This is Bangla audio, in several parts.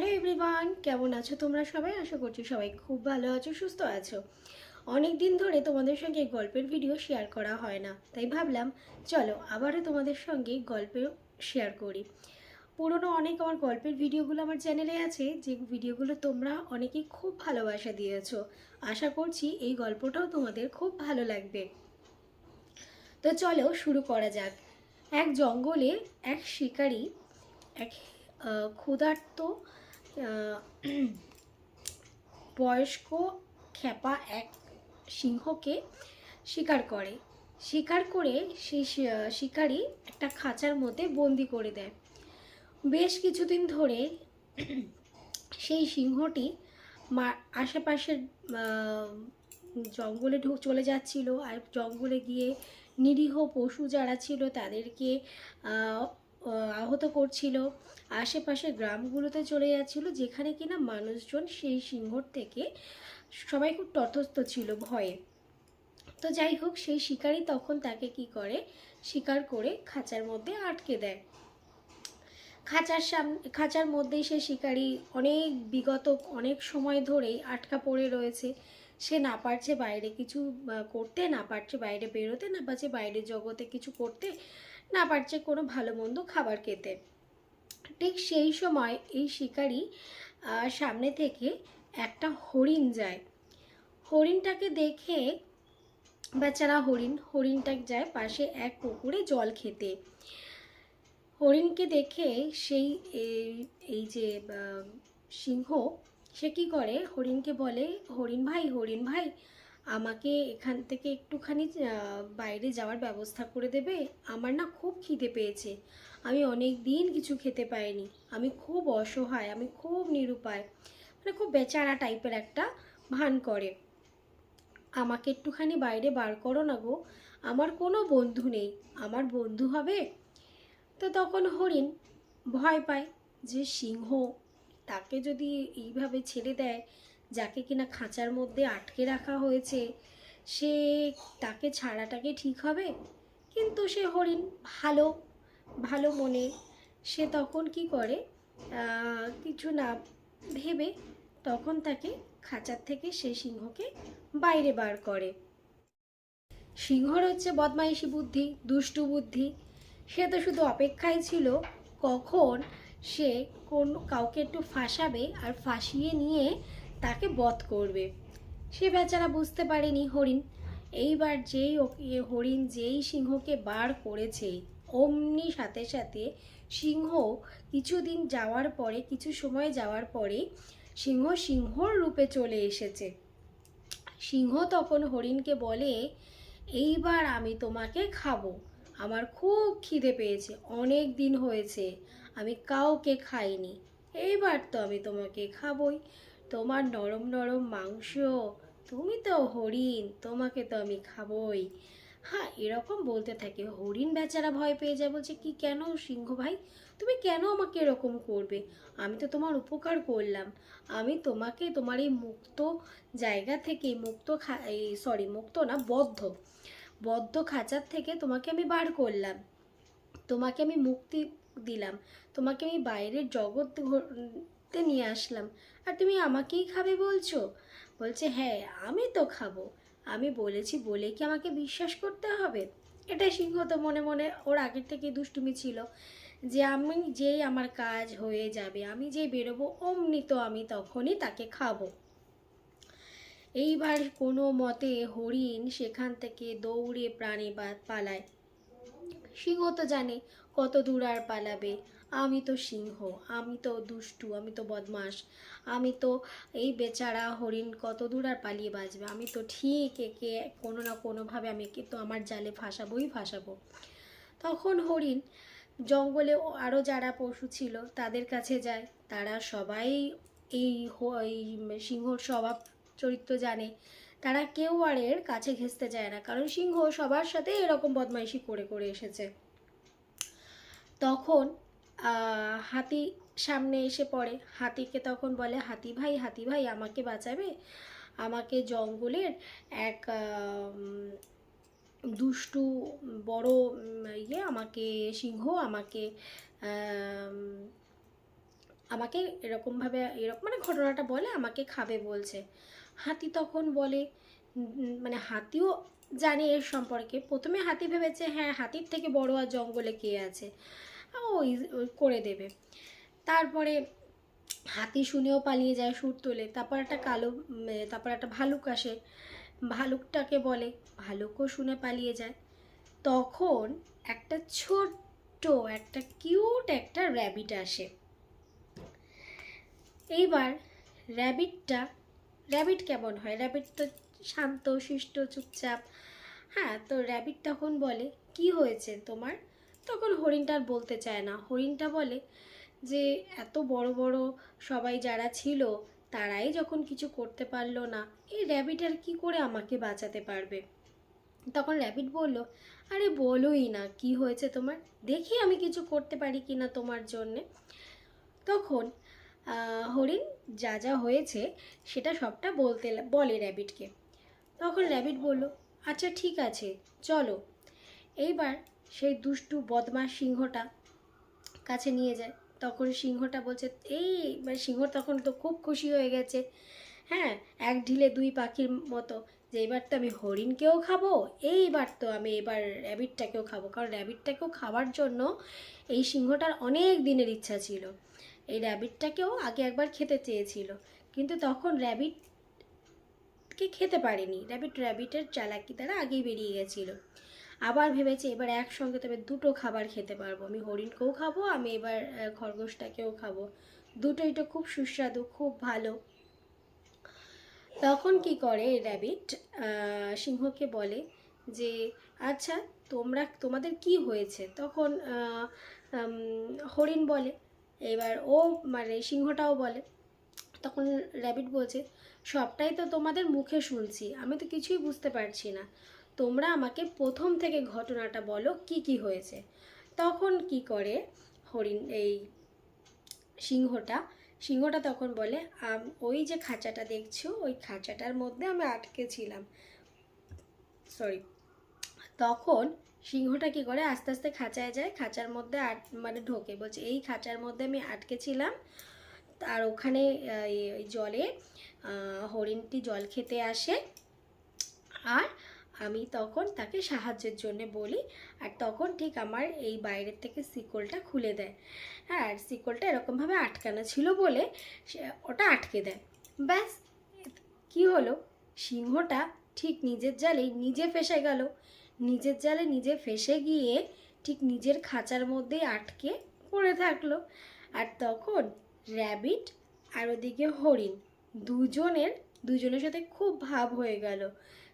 হ্যালো এভরিওয়ান কেমন আছো তোমরা সবাই? আশা করছি সবাই খুব ভালো আছো, সুস্থ আছো। অনেক দিন ধরে তোমাদের সঙ্গে গল্পের ভিডিও শেয়ার করা হয় না, তাই ভাবলাম চলো আবারও তোমাদের সঙ্গে গল্পের শেয়ার করি। পুরনো অনেক আমার গল্পের ভিডিওগুলো আমার চ্যানেলে আছে, যে ভিডিওগুলো তোমরা অনেকেই খুব ভালোবাসা দিয়েছ। আশা করছি এই গল্পটাও তোমাদের খুব ভালো লাগবে। তো চলো শুরু করা যাক। এক জঙ্গলে এক শিকারী, এক ক্ষুধার্ত বয়স্ক খেপা এক সিংহকে শিকার করে। শিকার করে সেই শিকারী একটা খাঁচার মধ্যে বন্দি করে দেয়। বেশ কিছুদিন ধরে সেই সিংহটি মা, আশেপাশের জঙ্গলে ঢুক চলে যাচ্ছিল। আর জঙ্গলে গিয়ে নিরীহ পশু যারা ছিল তাদেরকে আহত করছিল। আশেপাশের গ্রামগুলোতে চলে যাচ্ছিল, যেখানে কিনা মানুষজন সেই সিংহর থেকে সবাই খুব তটস্থ ছিল ভয়ে। তো যাই হোক, সেই শিকারী তখন তাকে কি করে? শিকার করে খাঁচার মধ্যে আটকে দেয়। খাঁচার সামনে খাঁচার মধ্যেই সে শিকারী অনেক বিগত, অনেক সময় ধরেই আটকা পড়ে রয়েছে। সে না পারছে বাইরে কিছু করতে, না পারছে বাইরে বেরোতে, না পারছে বাইরের জগতে কিছু করতে। না পারছে কোনো ভালো মন্দ খাবার খেতে। ঠিক সেই সময় এই শিকারী সামনে থেকে একটা হরিণ যায়। হরিণটাকে দেখে বেচারা হরিণ, হরিণটা যায় পাশে এক পুকুরে জল খেতে। হরিণকে দেখে সেই এই- যে সিংহ, সে কি করে? হরিণকে বলে, হরিণ ভাই হরিণ ভাই আমাকে এখান থেকে একটুখানি বাইরে যাওয়ার ব্যবস্থা করে দেবে। আমার না খুব খিদে পেয়েছে। আমি অনেক দিন কিছু খেতে পাইনি। আমি খুব অসহায়, আমি খুব নিরুপায় মানে খুব বেচারা টাইপের একটা ভান করে। আমাকে একটুখানি বাইরে বার করো না গো। আমার কোনো বন্ধু নেই। আমার বন্ধু হবে? তো তখন হরিণ ভয় পায় যে সিংহ তাকে যদি এইভাবে ছেড়ে দেয় যাকে কিনা খাঁচার মধ্যে আটকে রাখা হয়েছে, সে তাকে ছাড়াটাকে ঠিক হবে? কিন্তু সে হরিণ ভালো ভালো মনে, সে তখন কি করে? কিছু না ভেবে তখন তাকে খাঁচার থেকে সে সিংহকে বাইরে বার করে। সিংহর হচ্ছে বদমাইশি বুদ্ধি, দুষ্টু বুদ্ধি। সে তো শুধু অপেক্ষায় ছিল, কখন সে কোন কাউকে একটু ফাঁসাবে আর ফাঁসিয়ে নিয়ে তাকে বধ করবে। সে বেচারা বুঝতে পারেনি হরিণ। এইবার যেই হরিণ যেই সিংহকে বার করেছে, অমনি সাথে সাথে সিংহ কিছুদিন যাওয়ার পরে, কিছু সময় যাওয়ার পরে সিংহ সিংহর রূপে চলে এসেছে। সিংহ তখন হরিণকে বলে, এইবার আমি তোমাকে খাব। আমার খুব খিদে পেয়েছে, অনেক দিন হয়েছে, আমি কাউকে খাইনি। এইবার তো আমি তোমাকে খাবই। তোমার নরম নরম মাংস, তুমি তো হরিণ, তোমাকে তো আমি খাবই। হ্যাঁ এরকম বলতে থাকে, হরিণ বেচারা ভয় পেয়ে যায়। বলছে, কি কেন সিংহ ভাই? তুমি কেন আমাকে এরকম করবে? আমি তো তোমার উপকার করলাম। আমি তোমাকে তোমার এই মুক্ত জায়গা থেকে, মুক্ত সরি মুক্ত না, বদ্ধ বদ্ধ খাঁচার থেকে তোমাকে আমি বার করলাম। তোমাকে আমি মুক্তি দিলাম। তোমাকে আমি বাইরের জগৎ নিয়ে আসলাম। আর তুমি আমাকেই খাবে বলছো? বলছে হ্যাঁ আমি তো খাব। আমি বলেছি, বলে কি আমাকে বিশ্বাস করতে হবে? এটা সিংহ তো মনে মনে ওর আগের থেকে দুষ্টুমি ছিল যে আমি যেই আমার কাজ হয়ে যাবে, আমি যেই বেরোবো, অমনি তো আমি তখনই তাকে খাব। এইবার কোনো মতে হরিণ সেখান থেকে দৌড়ে প্রাণে পালায়। সিংহ তো জানে কত দূর আর পালাবে। আমি তো সিংহ, আমি তো দুষ্টু, আমি তো বদমাস আমি তো এই বেচারা হরিণ কত দূর আর পালিয়ে বাঁচবে? আমি তো ঠিক একে কোনো না কোনোভাবে আমি একে তো আমার জালে ফাঁসাবোই ফাঁসাবো। তখন হরিণ জঙ্গলে আরও যারা পশু ছিল তাদের কাছে যায়। তারা সবাই এই সিংহর স্বভাব চরিত্র জানে। তারা কেউ আর এর কাছে ঘেঁচতে যায় না। কারণ সিংহ সবার সাথে এরকম বদমাইশি করে করে এসেছে। তখন হাতি সামনে এসে পড়ে। হাতিকে তখন বলে, হাতি ভাই হাতি ভাই, আমাকে বাঁচাবে? আমাকে জঙ্গলের এক দুষ্টু বড় ইয়ে আমাকে সিংহ আমাকে আমাকে এরকমভাবে, এরকম মানে ঘটনাটা বলে, আমাকে খাবে বলছে। হাতি তখন বলে মানে হাতিও জানে এর সম্পর্কে। প্রথমে হাতি ভেবেছে হ্যাঁ হাতির থেকে বড় আর জঙ্গলে কে আছে? ওই ওই করে দেবে। তারপরে হাতি শুনেও পালিয়ে যায় সুর তোলে। তারপর একটা কালো তারপর একটা ভালুক আসে। ভালুকটাকে বলে, ভালুকও শুনে পালিয়ে যায়। তখন একটা ছোট্ট, একটা কিউট একটা র্যাবিট আসে। এইবার র্যাবিটটা, র্যাবিট কেমন হয়? র্যাবিট তো শান্ত, শিষ্ট, চুপচাপ। হ্যাঁ তো র্যাবিট তখন বলে, কি হয়েছে তোমার? তখন হরিণটা আর বলতে চায় না। হরিণটা বলে যে, এত বড় বড় সবাই যারা ছিল, তারাই যখন কিছু করতে পারল না, এই র্যাবিট আর কী করে আমাকে বাঁচাতে পারবে? তখন র্যাবিট বলল, আরে বলোই না, কি হয়েছে তোমার? দেখি আমি কিছু করতে পারি কি না তোমার জন্যে। তখন হরিণ যা যা হয়েছে, সেটা সবটা বলতে বলে র্যাবিটকে তখন র্যাবিট বলল আচ্ছা ঠিক আছে, চলো। এইবার সেই দুষ্টু বদমাস সিংহটা কাছে নিয়ে যায়। তখন সিংহটা বলছে, এই মানে সিংহ তখন তো খুব খুশি হয়ে গেছে। হ্যাঁ এক ঢিলে দুই পাখির মতো। যে এবার তো আমি হরিণকেও খাব, এইবার তো আমি এবার র্যাবিটটাকেও খাব। কারণ র্যাবিটটাকেও খাওয়ার জন্য এই সিংহটার অনেক দিনের ইচ্ছা ছিল। এই র্যাবিটটাকেও আগে একবার খেতে চেয়েছিল। কিন্তু তখন র্যাবিটকে খেতে পারেনি। র্যাবিট র্যাবিটের চালাকি তারা আগেই বেরিয়ে গেছিল। আবার ভেবেছি এবার একসঙ্গে তবে দুটো খাবার খেতে পারব। আমি হরিণকেও খাব, আমি এবার খরগোশটাকেও খাব। দুটোই তো খুব সুস্বাদু, খুব ভালো। তখন কি করে র্যাবিট সিংহকে বলে যে আচ্ছা তোমরা, তোমাদের কি হয়েছে? তখন হরিণ বলে, এবার ও মানে সিংহটাও বলে। তখন র্যাবিট বলছে, সবটাই তো তোমাদের মুখে শুনছি, আমি তো কিছুই বুঝতে পারছি না। তোমরা আমাকে প্রথম থেকে ঘটনাটা বলো, কি কি হয়েছে? তখন কি করে হরিণ, এই সিংহটা সিংহটা তখন বলে ওই যে খাঁচাটা দেখছ, ওই খাঁচাটার মধ্যে আমি আটকে ছিলাম। সরি তখন সিংহটা কি করে, আস্তে আস্তে খাঁচায় যায়, খাঁচার মধ্যে আট মানে ঢোকে। বলছে, এই খাঁচার মধ্যে আমি আটকে ছিলাম, আর ওখানে জলে হরিণটি জল খেতে আসে, আর আমি তখন তাকে সাহায্যের জন্য বলি, আর তখন ঠিক আমার এই বাইরের থেকে শিকলটা খুলে দেয়। হ্যাঁ আর শিকলটা এরকমভাবে আটকানো ছিল বলে সে ওটা আটকে দেয়। ব্যাস, কি হলো? সিংহটা ঠিক নিজের জালেই নিজে ফেসে গেল। নিজের জালে নিজে ফেসে গিয়ে ঠিক নিজের খাঁচার মধ্যেই আটকে পড়ে থাকল। আর তখন র্যাবিট আর ওদিকে হরিণ দুজনের দুজনের সাথে খুব ভাব হয়ে গেল।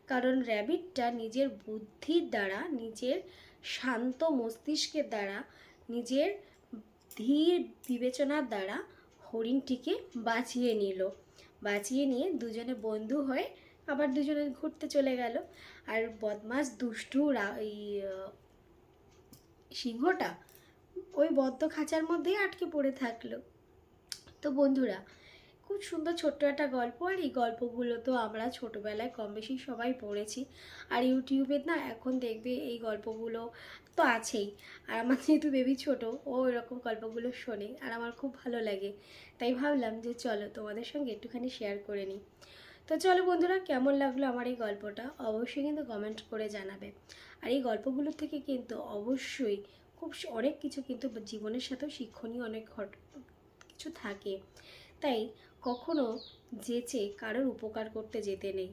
কারণ র্যাবিটটা নিজের বুদ্ধির দ্বারা, নিজের শান্ত মস্তিষ্কের দ্বারা, নিজের ধীর বিবেচনার দ্বারা হরিণটিকে বাঁচিয়ে নিল। বাঁচিয়ে নিয়ে দুজনে বন্ধু হয়ে আবার দুজনে ঘুরতে চলে গেল। আর বদমাস দুষ্টু এই সিংহটা ওই বদ্ধ খাঁচার মধ্যেই আটকে পড়ে থাকল। তো বন্ধুরা খুব সুন্দর ছোট্ট একটা গল্প আর এই গল্পগুলো তো আমরা ছোটোবেলায় কম বেশি সবাই পড়েছি। আর ইউটিউবে না এখন দেখবে এই গল্পগুলো তো আছেই। আর আমার যেহেতু বেবি ছোট, ও এরকম গল্পগুলো শোনে আর আমার খুব ভালো লাগে। তাই ভাবলাম যে চলো তোমাদের সঙ্গে একটুখানি শেয়ার করে নিই। তো চলো বন্ধুরা, কেমন লাগল আমার এই গল্পটা? অবশ্যই কিন্তু কমেন্ট করে জানাবে। আর এই গল্পগুলো থেকে কিন্তু অবশ্যই খুব অনেক কিছু কিন্তু জীবনের সাথেও শিক্ষণীয় অনেক ঘট, কিছু থাকে। তাই কখনো যেচে কারোর উপকার করতে যেতে নেই।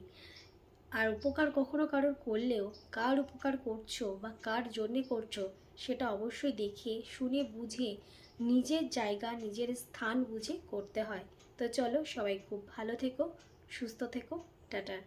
আর উপকার কখনো কারোর করলেও কার উপকার করছ বা কার জন্যে করছ সেটা অবশ্যই দেখে শুনে, বুঝে, নিজের জায়গা, নিজের স্থান বুঝে করতে হয়। তো চলো সবাই খুব ভালো থেকো, সুস্থ থেকো, টাটা।